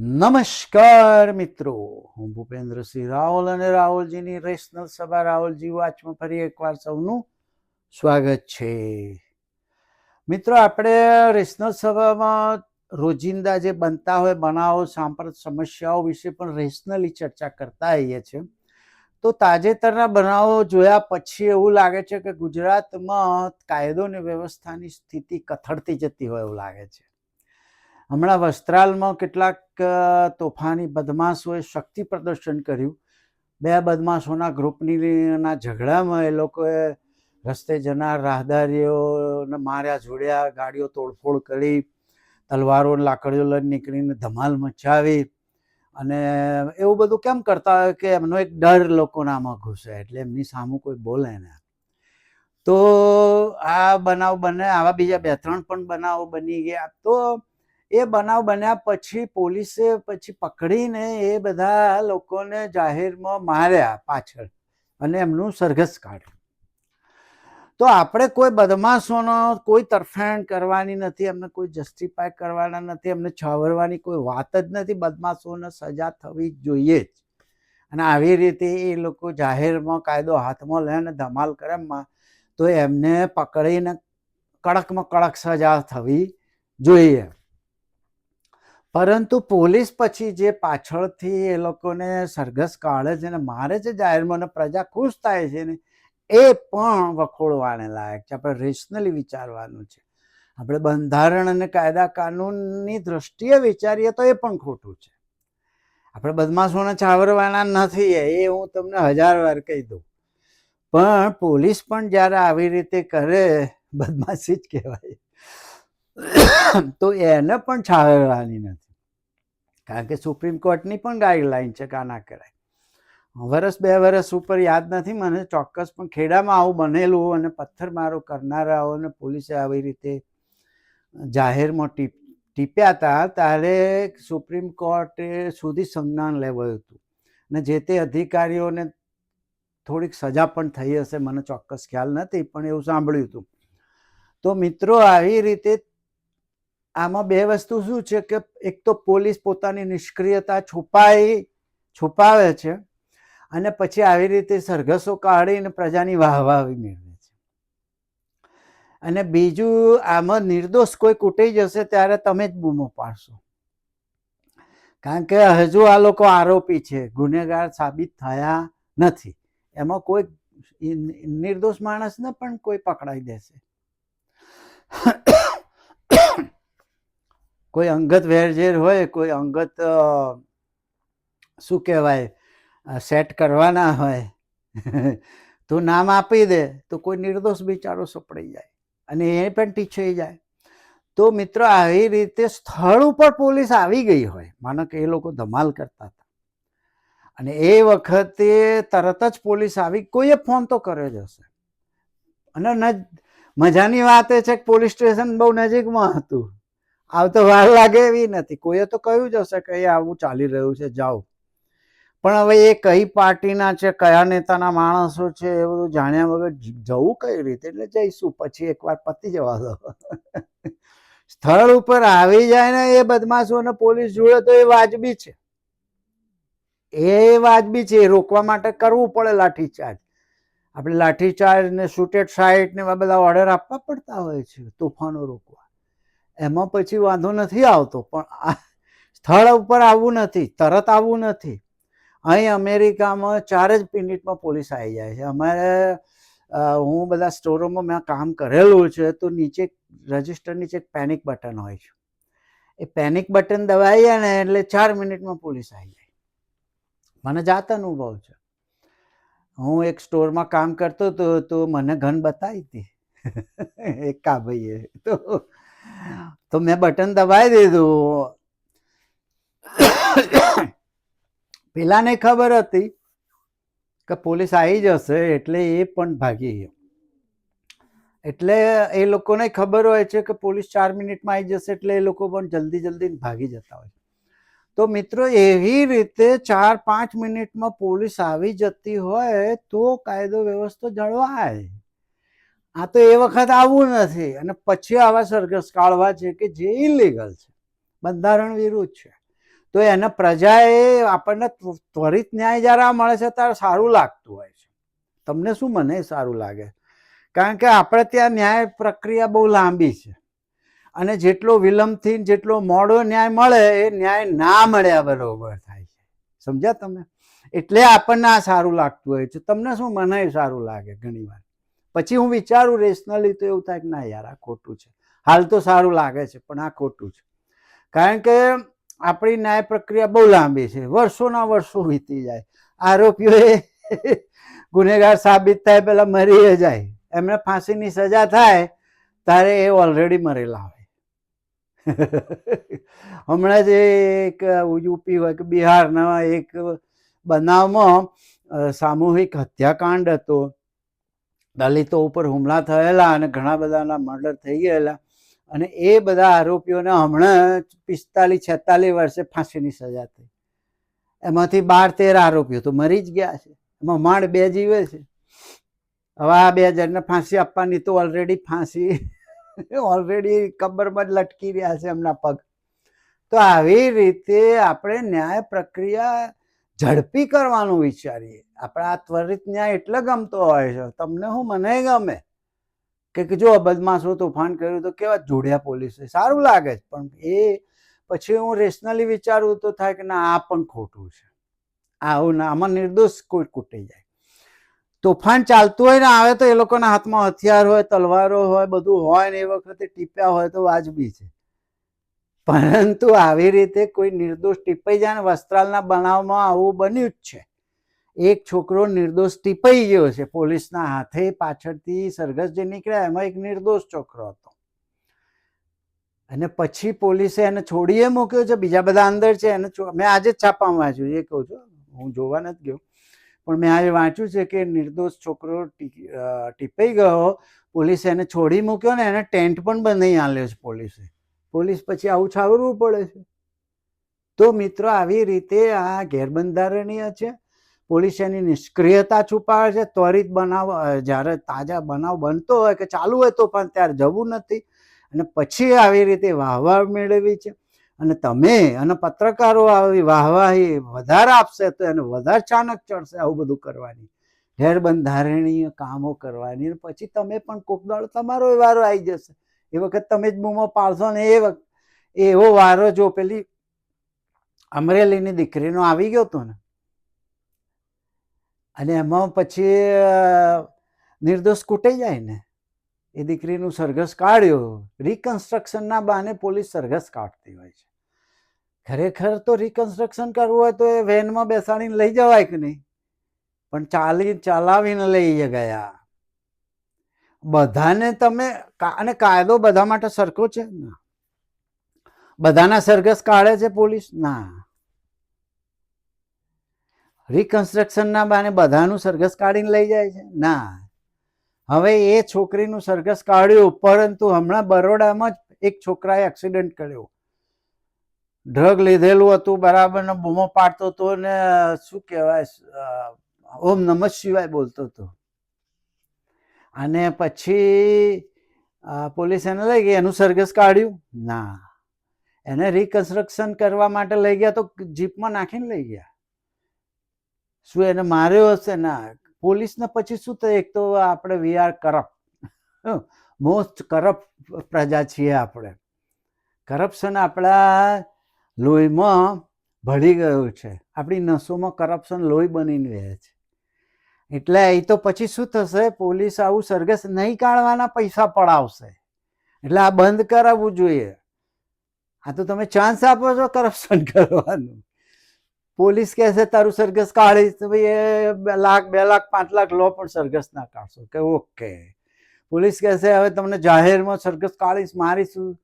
નમસ્કાર મિત્રો. હું ભૂપેન્દ્રસિંહ રાહુલ અને રાહુલજીની રેશનલ સભા રાહુલજી વાચમાં ફરી એકવાર સૌનું સ્વાગત છે. મિત્રો, આપણે રેશનલ સભામાં રોજિંદા જે બનતા હોય, બનાવો, સાંપ્રત સમસ્યાઓ વિશે પણ રેશનલી ચર્ચા કરતા આવીએ છીએ. તો તાજેતરના બનાવો જોયા પછી એવું લાગે છે કે ગુજરાતમાં કાયદો અને વ્યવસ્થાની સ્થિતિ કથળતી જતી હોય એવું લાગે છે. હમણાં વસ્ત્રાલમાં કેટલાક તોફાની બદમાશોએ શક્તિ પ્રદર્શન કર્યું. બે બદમાશોના ગ્રુપનીના ઝઘડામાં એ લોકોએ રસ્તે જનાર રાહદારીઓને માર્યા, જોડ્યા, ગાડીઓ તોડફોડ કરી, તલવારો લાકડીઓ લઈને નીકળીને ધમાલ મચાવી અને એવું બધું કેમ કરતા હોય કે એમનો એક ડર લોકોનામાં ઘૂસે એટલે એમની સામું કોઈ બોલે ને. તો આ બનાવ બને, આવા બીજા બે ત્રણ પણ બનાવો બની ગયા. તો એ બનાવ બન્યા પછી પોલીસે પછી પકડીને એ બધા લોકોને જાહેરમાં માર્યા પાછળ અને એમનું સરઘસ કાઢ્યું. તો આપણે કોઈ બદમાશોનો કોઈ તરફેણ કરવાની નથી એમને કોઈ જસ્ટિફાય કરવાના નથી એમને છાવરવાની કોઈ વાત જ નથી, બદમાશોને સજા થવી જોઈએ જ. અને આવી રીતે એ લોકો જાહેરમાં કાયદો હાથમાં લે અને ધમાલ કરે તો એમને પકડીને કડકમાં કડક સજા થવી જોઈએ. પરંતુ પોલીસ પછી જે પાછળથી એ લોકોને સરઘસ કાઢે છે ને મારે છે જાહેરમાં પ્રજા ખુશ થાય છે ને, એ પણ વખોડવાને લાયક છે. આપણે રેશનલી વિચારવાનું છે. આપણે બંધારણ અને કાયદા કાનૂનની દ્રષ્ટિએ વિચારીએ તો એ પણ ખોટું છે. આપણે બદમાશોને છાવરવાના નથી એ હું તમને હજાર વાર કહી દઉં. પણ પોલીસ પણ જ્યારે આવી રીતે કરે, બદમાશી જ કહેવાય. તો એને પણ છાવરવાની નથી. કારણ કે સુપ્રીમ કોર્ટની પણ ગાઈડલાઈન છે કે આ ના કરાય. વરસ બે વરસ ઉપર યાદ નથી, મને ચોક્કસ પણ ખેડામાં આવું બનેલું અને પથ્થરમારો કરનારાઓને પોલીસે આવી રીતે જાહેરમાં ટીપ, ટીપ્યા હતા, ત્યારે સુપ્રીમ કોર્ટે સુધી સંજ્ઞાન લેવાયું હતું. અને જે તે અધિકારીઓને થોડીક સજા પણ થઈ હશે, મને ચોક્કસ ખ્યાલ નથી, પણ એવું સાંભળ્યું હતું. તો મિત્રો, આવી રીતે આમાં બે વસ્તુ શું છે કે એક તો પોલીસ પોતાની નિષ્ક્રિયતા છુપાઈ, છુપાવે છે અને પછી આવી રીતે સરઘસો કાઢીને પ્રજાની વાહવાહી મેળવે છે. અને બીજું, આમાં નિર્દોષ કોઈ કૂટી જશે ત્યારે તમે જ બૂમો પાડશો. કારણ કે હજુ આ લોકો આરોપી છે, ગુનેગાર સાબિત થયા નથી. એમાં કોઈ નિર્દોષ માણસને પણ કોઈ પકડાઈ દેશે. કોઈ અંગત વેરઝેર હોય, કોઈ અંગત શું કહેવાય સેટ કરવાના હોય, તો નામ આપી દે, તો કોઈ નિર્દોષ બિચારો સપડાઈ જાય અને એ પણ ટીછાઈ જાય. તો મિત્રો, આવી રીતે સ્થળ ઉપર પોલીસ આવી ગઈ હોય માનો કે એ લોકો ધમાલ કરતા હતા. અને એ વખતે તરત જ પોલીસ આવી, કોઈએ ફોન તો કર્યો જ હશે. અને મજાની વાત એ છે કે પોલીસ સ્ટેશન બહુ નજીકમાં હતું. આવતો વાર લાગે એવી નથી. કોઈએ તો કહ્યું જ હશે કે આવું ચાલી રહ્યું છે, જાઓ. પણ હવે એ કઈ પાર્ટીના છે, કયા નેતાના માણસો છે, એ બધું જાણ્યા વગર જવું કઈ રીતે? એટલે જઈશું, પછી એકવાર પતી જવા દો. સ્થળ ઉપર આવી જાય ને એ બદમાશોને પોલીસ જોડે તો એ વાજબી છે. એ વાજબી છે, એ રોકવા માટે કરવું પડે લાઠીચાર્જ. આપણે લાઠીચાર્જ ને શૂટેડ સાઇટ ને બધા ઓર્ડર આપવા પડતા હોય છે, તોફાનો રોકવા. એમાં પછી વાંધો નથી આવતો, પણ સ્થળ ઉપર આવવું નથી, તરત આવવું નથી. અહીં અમેરિકામાં ચાર જ મિનિટમાં પોલીસ આવી જાય છે. અમારે હું બધા સ્ટોરોમાં મેં કામ કરેલું છે, તો નીચે રજિસ્ટર નીચે પેનિક બટન હોય છે. એ પેનિક બટન દબાઈએ ને એટલે ચાર મિનિટમાં પોલીસ આવી જાય. મને જાત અનુભવ છે. હું એક સ્ટોરમાં કામ કરતો હતો, તો મને ઘન બતાવી હતી. એક કા ભાઈએ. તો તો મેં બટન દબાવી દીધું. પેલાને ખબર હતી કે પોલીસ આવી જશે એટલે એ પણ ભાગી ગયો. એટલે એ લોકોને ખબર હોય છે કે પોલીસ ચાર મિનિટમાં આવી જશે એટલે એ લોકો પણ જલ્દી જલ્દી ભાગી જતા હોય તો મિત્રો, એવી રીતે ચાર પાંચ મિનિટમાં પોલીસ આવી જતી હોય તો કાયદો વ્યવસ્થા જળવાય. આ તો એ વખત આવવું નથી. અને પછી આવા સરઘસ કાઢવા છે કે જે ઇલીગલ છે. બંધારણ વિરુદ્ધ છે. તો એને પ્રજાએ આપણને ત્વરિત ન્યાય જ્યારે આ મળે છે ત્યારે સારું લાગતું હોય છે. તમને શું મને સારું લાગે? કારણ કે આપણે ત્યાં ન્યાય પ્રક્રિયા બહુ લાંબી છે. અને જેટલો વિલંબથી જેટલો મોડો ન્યાય મળે એ ન્યાય ના મળ્યા બરોબર થાય છે. સમજ્યા તમે? એટલે આપણને આ સારું લાગતું હોય છે. તમને શું મને સારું લાગે ઘણીવાર પછી હું વિચારું રેશનલી તો એવું થાય કે ના યાર, આ ખોટું છે. હાલ તો સારું લાગે છે, પણ આ ખોટું છે. કારણ કે આપણી ન્યાય પ્રક્રિયા બહુ લાંબી છે, વર્ષોના વર્ષો વીતી જાય. આરોપીઓએ ગુનેગાર સાબિત થાય, પહેલાં મરી જાય. એમને ફાંસીની સજા થાય, ત્યારે એ ઓલરેડી મરેલા હોય. હમણાં જ એક યુપી હોય કે બિહારના એક બનાવમાં સામૂહિક હત્યાકાંડ હતો. દલિતો ઉપર હુમલા થયેલા અને ઘણા બધાના મર્ડર થઈ ગયેલા. અને એ બધા આરોપીઓને હમણાં પિસ્તાલીસ છેતાલીસ વર્ષે ફાંસીની સજા થઈ. એમાંથી બાર તેર આરોપીઓ તો મરી જ ગયા છે. એમાં માંડ બે જીવે છે. હવે આ બે જણને ફાંસી આપવાની તો ઓલરેડી ફાંસી ઓલરેડી કબરમાં જ લટકી રહ્યા છે એમના પગ. તો આવી રીતે આપણે ન્યાય પ્રક્રિયા ઝડપી કરવાનું વિચારીએ. આપણે આ ત્વરિત ન્યાય એટલે ગમતો હોય છે. તમને હું, મને ગમે કે જો બદમાશો તોફાન કર્યું તો કેવા જોડ્યા પોલીસે સારું લાગે છે, પણ એ પછી હું રેશનલી વિચારું તો થાય કે ના, આ પણ ખોટું છે. આવું ના, આમાં નિર્દોષ કોઈ કૂટી જાય. તોફાન ચાલતું હોય ને, આવે તો એ લોકોના હાથમાં હથિયાર હોય, તલવારો હોય, બધું હોય ને, એ વખતે ટીપ્યા હોય તો વાજબી છે. પરંતુ આવી રીતે કોઈ નિર્દોષ ટીપાઈ જાય વસ્ત્રાલના બનાવમાં આવું બન્યું જ છે. એક છોકરો નિર્દોષ ટીપાઈ ગયો છે. પોલીસના હાથે પાછળથી સરઘસ જે નીકળ્યા એમાં એક નિર્દોષ છોકરો હતો. અને પછી પોલીસે એને છોડીએ મૂક્યો છે. બીજા બધા અંદર છે. એને મેં આજે જ છાપામાં વાંચ્યું એ કહું છું. હું જોવા નથી ગયો. પણ મેં આજે વાંચ્યું છે કે નિર્દોષ છોકરો ટીપાઈ ગયો. પોલીસે એને છોડી મૂક્યો ને એને ટેન્ટ પણ બનાવી આલ્યો છે પોલીસે. પોલીસ પછી આવું છાવરવું પડે છે. તો મિત્રો, આવી રીતે આ ગેરબંધારણીય છે, પોલીસ એની નિષ્ક્રિયતા છુપાવે છે, ત્વરિત બનાવ જ્યારે તાજા બનાવ બનતો હોય કે ચાલુ હોય તો પણ ત્યારે જવું નથી. અને પછી આવી રીતે વાહવાહ મેળવી છે. અને તમે, અને પત્રકારો આવી વાહવાહી વધારે આપશે તો એને વધારે ચાનક ચડશે આવું બધું કરવાની. ગેરબંધારણીય કામો કરવાની. પછી તમે પણ કોક દાડો તમારો વારો આવી જશે. એ વખત તમે જ બૂમો પાડશો ને એ વખત એવો વારો જો પેલી અમરેલીની દીકરીનો આવી ગયો હતો ને. અને એમાં પછી નિર્દોષ કૂટાઈ જાય ને. એ દીકરીનું સરઘસ કાઢ્યો. રિકન્સ્ટ્રક્શનના બહાને પોલીસ સરઘસ કાઢતી હોય છે. ખરેખર તો રિકન્સ્ટ્રક્શન કરવું હોય તો એ વેનમાં બેસાડીને લઈ જવાય કે નહીં? પણ ચાલી, ચલાવીને લઈ ગયા. બધાને તમે અને કાયદો બધા માટે સરખો છે? ના. બધાના સરઘસ કાઢે છે પોલીસ? ના. રિકન્સ્ટ્રક્શનના બાને બધાનું સરઘસ કાઢીને લઈ જાય છે? ના. હવે એ છોકરીનું સરઘસ કાઢ્યું, પરંતુ હમણાં બરોડામાં જ એક છોકરાએ એક્સિડન્ટ કર્યો. ડ્રગ લીધેલું હતું, બરાબર, ને બૂમો પાડતો હતો, ને શું કહેવાય ઓમ નમઃ શિવાય બોલતો હતો. અને પછી પોલીસ એને લઈ ગઈ, એનું સરઘસ કાઢ્યું. ના. એને રિકન્સ્ટ્રક્શન કરવા માટે લઈ ગયા તો જીપમાં નાખીને લઈ ગયા. શું એને માર્યો હશે? ના. પોલીસને પછી શું થાય? એક તો આપણે we are corrupt. Most corrupt પ્રજા છીએ આપણે. કરપ્શન આપણા લોહીમાં ભળી ગયું છે. આપણી નસોમાં કરપ્શન લોહી બનીને રહે છે. એટલે એ તો પછી શું થશે? પોલીસ આવું સરઘસ નહીં કાઢવાના પૈસા પડાવશે. એટલે આ બંધ કરાવવું જોઈએ. આ તો તમે ચાન્સ આપો છો કરપ્શન કરવાનું. પોલીસ કહેશે તારું સરઘસ કાઢીશ. તો ભાઈ એ લાખ, બે લાખ, પાંચ લાખ લો, પણ સરઘસ ના કાઢશો. કે ઓકે. પોલીસ કહેશે હવે તમને જાહેરમાં સરઘસ કાઢીશ, મારીશું.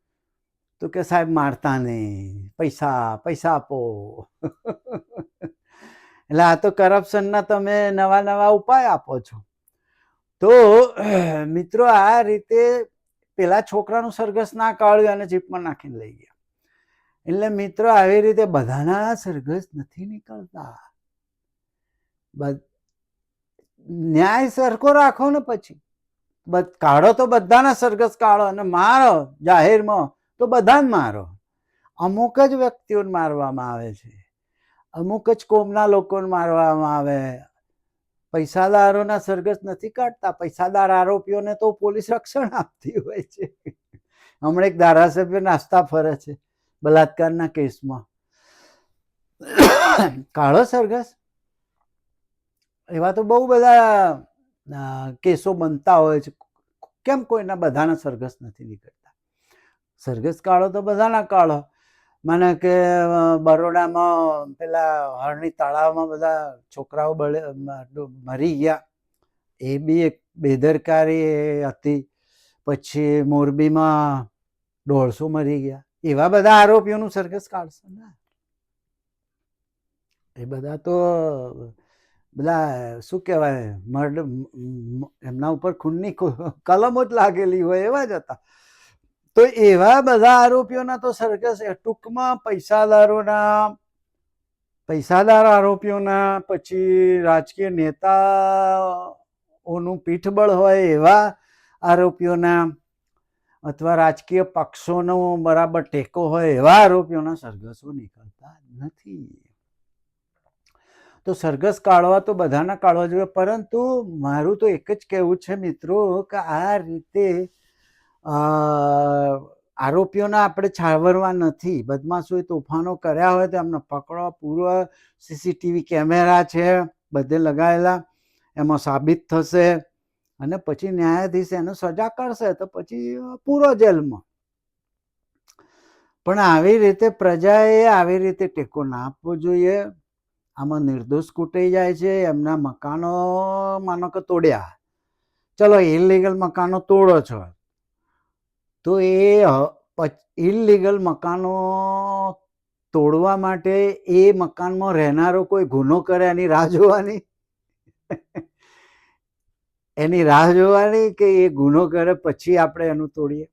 તો કે સાહેબ, મારતા નહીં. પૈસા પૈસા આપો. એટલે આ તો કરપ્શનના તમે નવા નવા ઉપાય આપો છો. તો મિત્રો, આ રીતે પેલા છોકરાનું સરઘસ ના કાઢ્યું અને જીપમાં નાખીને લઈ ગયા. એટલે મિત્રો, આવી રીતે બધાના સરઘસ નથી નીકળતા. ન્યાય સરખો રાખો ને પછી. કાઢો તો બધાના સરઘસ કાઢો અને મારો જાહેરમાં તો બધાને મારો. અમુક જ વ્યક્તિઓને મારવામાં આવે છે. અમુક જ કોમના લોકોને મારવામાં આવે. પૈસાદારોના સરઘસ નથી કાઢતા. પૈસાદાર આરોપીઓને તો પોલીસ રક્ષણ આપતી હોય છે. હમણાં એક ધારાસભ્ય નાસ્તા ફરે છે બલાત્કારના કેસમાં. કાળો સરઘસ? એવા તો બહુ બધા કેસો બનતા હોય છે. કેમ કોઈના બધાના સરઘસ નથી નીકળતા? સરઘસ કાળો તો બધાના કાળો. મને કે બરોડામાં પેલા હરણી તળાવમાં બધા છોકરાઓ બળે મરી ગયા. એ બી એક બેદરકારી હતી. પછી મોરબીમાં દોઢસો મરી ગયા. એવા બધા આરોપીઓનું સરઘસ કાઢશે ને. એ બધા તો, બધા, શું કહેવાય, મર્ડ એમના ઉપર ખૂનની કલમો જ લાગેલી હોય એવા જ હતા. તો એવા બધા આરોપીઓના તો સરઘસ ટૂંકમાં પૈસાદારોના, પૈસાદાર આરોપીઓના, પછી રાજકીય નેતાઓનું પીઠબળ હોય એવા આરોપીઓના અથવા રાજકીય પક્ષોનો બરાબર ટેકો હોય એવા આરોપીઓના સરઘસો નીકળતા નથી. તો સરઘસ કાઢવા તો બધાના કાઢવા જોઈએ. પરંતુ મારું તો એક જ કહેવું છે મિત્રો કે આ રીતે આરોપીઓને આપણે છાવરવા નથી. બદમાશોએ તોફાનો કર્યા હોય તો એમને પકડો. પૂરો સીસીટીવી કેમેરા છે, બધે લગાવેલા એમાં સાબિત થશે અને પછી ન્યાયાધીશ એને સજા કરશે તો પછી પૂરો જેલમાં. પણ આવી રીતે પ્રજાએ આવી રીતે ટેકો ના આપવો જોઈએ. આમાં નિર્દોષ કૂટાઈ જાય છે. એમના મકાનો માનો કે તોડ્યા. ચલો ઇલીગલ મકાનો તોડો છો. તો એ ઇલીગલ મકાનો તોડવા માટે એ મકાનમાં રહેનારો કોઈ ગુનો કરે એની રાહ જોવાની? એની રાહ જોવાની કે એ ગુનો કરે પછી આપણે એનું તોડીએ?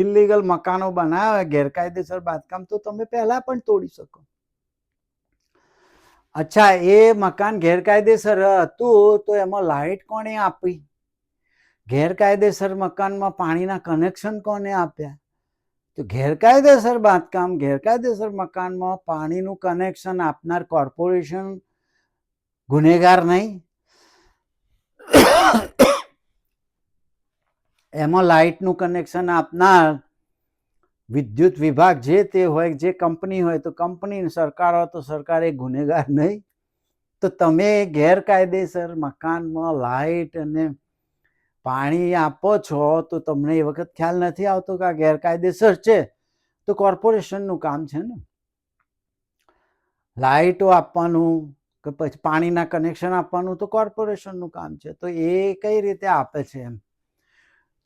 ઇલીગલ મકાનો બનાવે, ગેરકાયદેસર બાંધકામ તો તમે પહેલા પણ તોડી શકો. અચ્છા, એ મકાન ગેરકાયદેસર હતું તો એમાં લાઇટ કોણે આપી? ગેરકાયદેસર મકાનમાં પાણીના કનેક્શન કોને આપ્યા? તો ગેરકાયદેસર બાંધકામ, ગેરકાયદેસર મકાનમાં પાણીનું કનેક્શન આપનાર કોર્પોરેશન ગુનેગાર નહીં. એમાં લાઇટનું કનેક્શન આપનાર વિદ્યુત વિભાગ જે તે હોય, જે કંપની હોય, તો કંપની સરકાર હોય, તો સરકાર એ ગુનેગાર નહીં. તો તમે ગેરકાયદેસર મકાનમાં લાઇટ અને પાણી આપો છો, તો તમને એ વખત ખ્યાલ નથી આવતો કે આ ગેરકાયદેસર છે. તો કોર્પોરેશનનું કામ છે ને. લાઇટો આપવાનું કે પછી પાણીના કનેક્શન આપવાનું તો કોર્પોરેશનનું કામ છે. તો એ કઈ રીતે આપે છે એમ?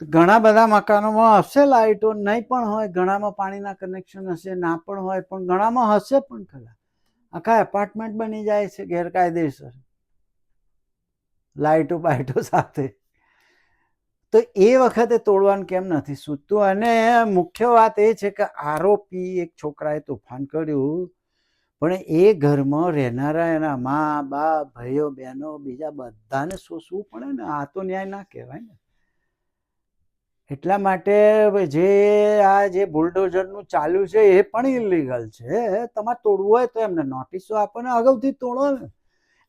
ઘણા બધા મકાનોમાં હશે લાઇટો નહીં પણ હોય, ઘણામાં પાણીના કનેક્શન હશે, ના પણ હોય, પણ ઘણામાં હશે પણ ખરા. આખા એપાર્ટમેન્ટ બની જાય છે ગેરકાયદેસર. લાઇટો બાઇટો સાથે. તો એ વખતે તોડવાનું કેમ નથી સૂતું? અને મુખ્ય વાત એ છે કે આરોપી એક છોકરાએ તોફાન કર્યું, પણ એ ઘરમાં રહેનારા એના મા, બા, ભાઈઓ, બહેનો, બીજા બધાને શોષવું પડે ને? આ તો ન્યાય ના કહેવાય ને. એટલા માટે જે આ જે બુલડોઝરનું ચાલુ છે એ પણ ઇલીગલ છે. તમારે તોડવું હોય તો એમને નોટિસો આપો ને, અગાઉથી તોડો ને.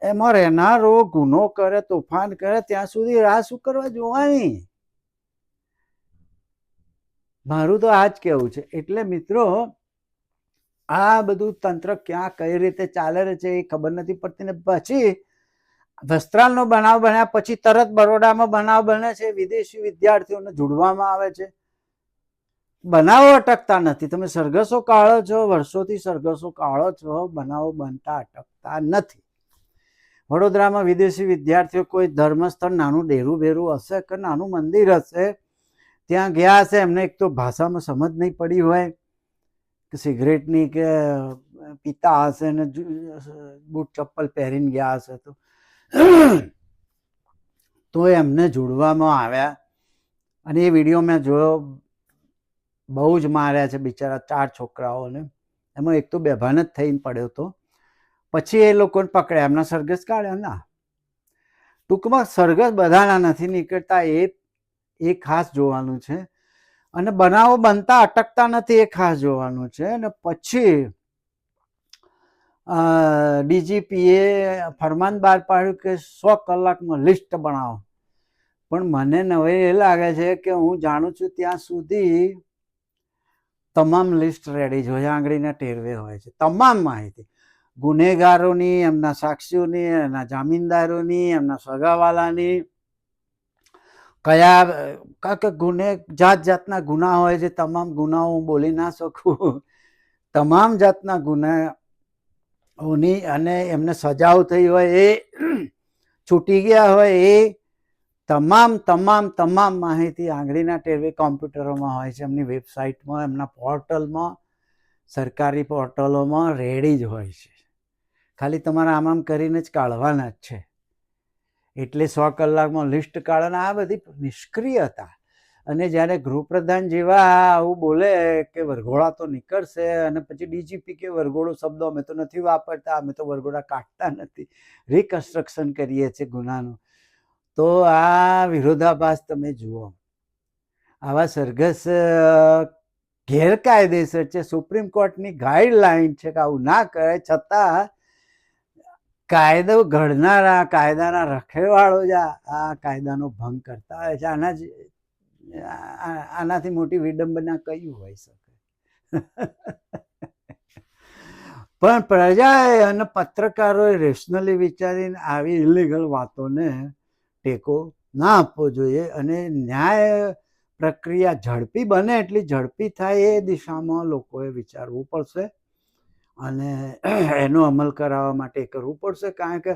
એમાં રહેનારો ગુનો કરે, તોફાન કરે, ત્યાં સુધી રાહ શું કરવા જોવાની? મારું તો આ જ કહેવું છે. એટલે મિત્રો, આ બધું તંત્ર ક્યાં કઈ રીતે ચાલે છે એ ખબર નથી પડતી ને પછી વસ્ત્રાલનો બનાવ બન્યા પછી તરત બરોડામાં બનાવ બને છે. વિદેશી વિદ્યાર્થીઓને જોડવામાં આવે છે. બનાવો અટકતા નથી. તમે સરઘસો કાળો છો, વર્ષોથી સરઘસો કાળો છો, બનાવો બનતા અટકતા નથી. વડોદરામાં વિદેશી વિદ્યાર્થીઓ કોઈ ધર્મસ્થળ, નાનું ડેરું બેરું હશે કે નાનું મંદિર હશે? ત્યાં ગયા હશે, એમને એક તો ભાષામાં સમજ નહીં પડી હોય કે સિગરેટની કે પીતા હશે ને બૂટ ચપ્પલ પહેરીને ગયા હશે તો. તો એમને જોડવામાં આવ્યા અને એ વીડિયો મેં જોયો, બહુ જ માર્યા છે બિચારા ચાર છોકરાઓને. એમાં એક તો બેભાન જ થઈને પડ્યો હતો. પછી એ લોકોને પકડ્યા. એમના સરઘસ કાઢ્યા ના. ટૂંકમાં સરઘસ બધાના નથી નીકળતા, એ એ ખાસ જોવાનું છે. અને બનાવો બનતા અટકતા નથી એ ખાસ જોવાનું છે. અને પછી ડીજીપીએ ફરમાન બહાર પાડ્યું કે સો કલાકમાં લિસ્ટ બનાવો. પણ મને નવે એ લાગે છે કે હું જાણું છું ત્યાં સુધી તમામ લિસ્ટ રેડી જ આંગળીના ટેરવે હોય છે. તમામ માહિતી. ગુનેગારોની, એમના સાક્ષીઓની, એમના જામીનદારોની, એમના સગાવાલાની કયા, કારણ કે ગુને, જાત જાતના ગુના હોય છે, તમામ ગુનાઓ હું બોલી ના શકું. તમામ જાતના ગુનાઓની અને એમને સજાઓ થઈ હોય એ છૂટી ગયા હોય એ તમામ તમામ તમામ માહિતી આંગળીના ટેરવે કોમ્પ્યુટરોમાં હોય છે, એમની વેબસાઇટમાં, એમના પોર્ટલમાં, સરકારી પોર્ટલોમાં રેડી જ હોય છે. ખાલી તમારે આમ આમ કરીને જ કાઢવાના જ છે. એટલે સો કલાકમાં લિસ્ટ કાઢવાના આ બધી નિષ્ક્રિય હતા. અને જ્યારે ગૃહપ્રધાન જેવા આવું બોલે કે વરઘોડા તો નીકળશે અને પછી ડીજીપી કે વરઘોડો શબ્દો અમે તો નથી વાપરતા, અમે તો વરઘોડા કાઢતા નથી. રિકન્સ્ટ્રક્શન કરીએ છીએ ગુનાનું. તો આ વિરોધાભાસ તમે જુઓ. આવા સરઘસ ગેરકાયદેસર છે. સુપ્રીમ કોર્ટની ગાઈડલાઈન છે કે આવું ના કરાય. છતાં કાયદો ઘડનારા, કાયદાના રખેવાળો જ આ કાયદાનો ભંગ કરતા હોય છે. આના જ આનાથી મોટી વિડંબના કયું હોઈ શકે? પણ પ્રજાએ અને પત્રકારોએ રેશનલી વિચારીને આવી ઇલીગલ વાતોને ટેકો ના આપવો જોઈએ અને ન્યાય પ્રક્રિયા ઝડપી બને એટલી ઝડપી થાય એ દિશામાં લોકોએ વિચારવું પડશે. અને એનો અમલ કરાવવા માટે કરવું પડશે, કારણ કે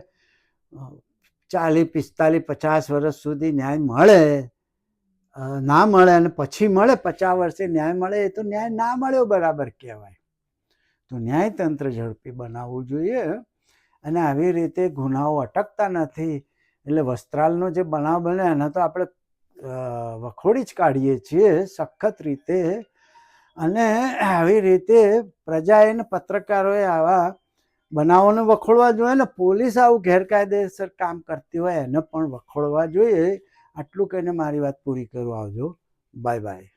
ચાલીસ, પિસ્તાલીસ, પચાસ વર્ષ સુધી ન્યાય મળે ના મળે અને પછી મળે, પચાસ વર્ષે ન્યાય મળે, એ તો ન્યાય ના મળ્યો બરાબર કહેવાય. તો ન્યાયતંત્ર ઝડપી બનાવવું જોઈએ અને આવી રીતે ગુનાઓ અટકતા નથી. એટલે વસ્ત્રાલનો જે બનાવ બને એના તો આપણે વખોડી જ કાઢીએ છીએ, સખત રીતે અને આવી રીતે પ્રજાએ ને પત્રકારોએ આવા બનાવોને વખોડવા જોઈએ ને પોલીસ આવું ગેરકાયદેસર કામ કરતી હોય એને પણ વખોડવા જોઈએ. આટલું કહીને મારી વાત પૂરી કરું. આવજો. Bye bye.